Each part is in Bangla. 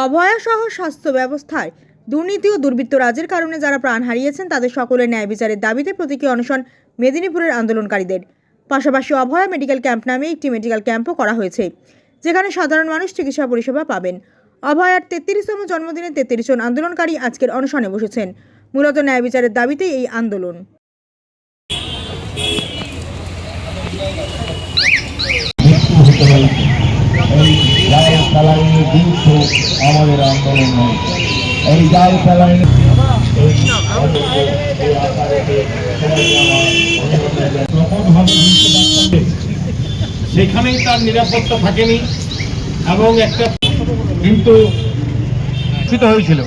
অভয়া সহ স্বাস্থ্য ব্যবস্থায় দুর্নীতি ও দুর্বৃত্ত রাজের কারণে যারা প্রাণ হারিয়েছেন, তাদের সকলের ন্যায় বিচারের দাবিতে প্রতীকী অনশন মেদিনীপুরের আন্দোলনকারীদের। পাশাপাশি অভয়া মেডিকেল ক্যাম্প নামে একটি মেডিকেল ক্যাম্পও করা হয়েছে, যেখানে সাধারণ মানুষ চিকিৎসা পরিষেবা পাবেন। অভয়ার তেত্রিশতম জন্মদিনে তেত্রিশ জন আন্দোলনকারী আজকের অনশনে বসেছেন। মূলত ন্যায় বিচারের দাবিতেই এই আন্দোলন। বিরুদ্ধে আমাদের আন্দোলন নয়। এই জাল সেখানেই তার নিরাপত্তা থাকেনি এবং একটা কিন্তু হয়েছিল।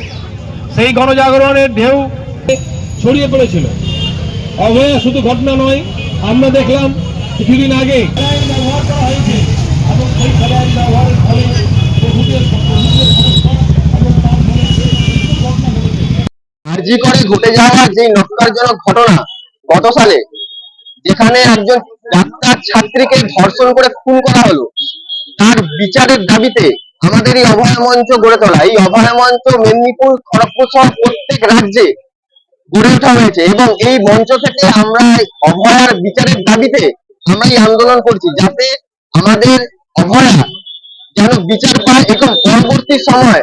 সেই গণজাগরণের ঢেউ ছড়িয়ে পড়েছিল। অভয়া শুধু ঘটনা নয় আমরা দেখলাম কিছুদিন আগে। ব্যবহার করা হয়েছে। এবং সেই ব্যবহারের ফলে করে ঘটে যাওয়া যে ঘটনা গত সালে, যেখানে একজন ডাক্তার ছাত্রীকে ধর্ষণ করে খুন করা হলো। তার বিচারের দাবিতে আমাদের এই অভয় মঞ্চ গড়ে তোলা, এই মেদিনীপুর, খড়গপুর সহ প্রত্যেক রাজ্যে গড়ে ওঠা হয়েছে এবং এই মঞ্চ থেকে আমরা অভয়ার বিচারের দাবিতে আমরা এই আন্দোলন করছি যাতে আমাদের অভয়া বিচার পায় এবং পরবর্তী সময়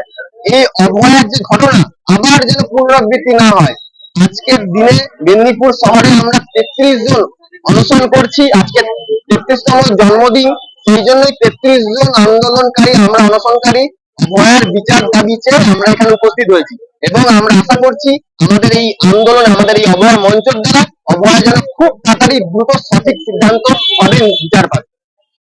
এই অভয়ার যে ঘটনা আবার যেন পুনরাবৃত্তি না হয়। আজকের দিনে মেদিনীপুর শহরে আমরা তেত্রিশ জন অনশন করছি। আজকে তেত্রিশতম জন্মদিন। সেই জন্যই তেত্রিশ জন আন্দোলনকারী আমরা অনশনকারী। অভয়ার বিচার দাবি চেয়ে আমরা এখানে উপস্থিত হয়েছি। এবং আমরা আশা করছি আমাদের এই আন্দোলন, আমাদের এই অভয় মঞ্চের দ্বারা অভয়া যেন খুব তাড়াতাড়ি দ্রুত সঠিক সিদ্ধান্ত পাবেন বিচার পাবে।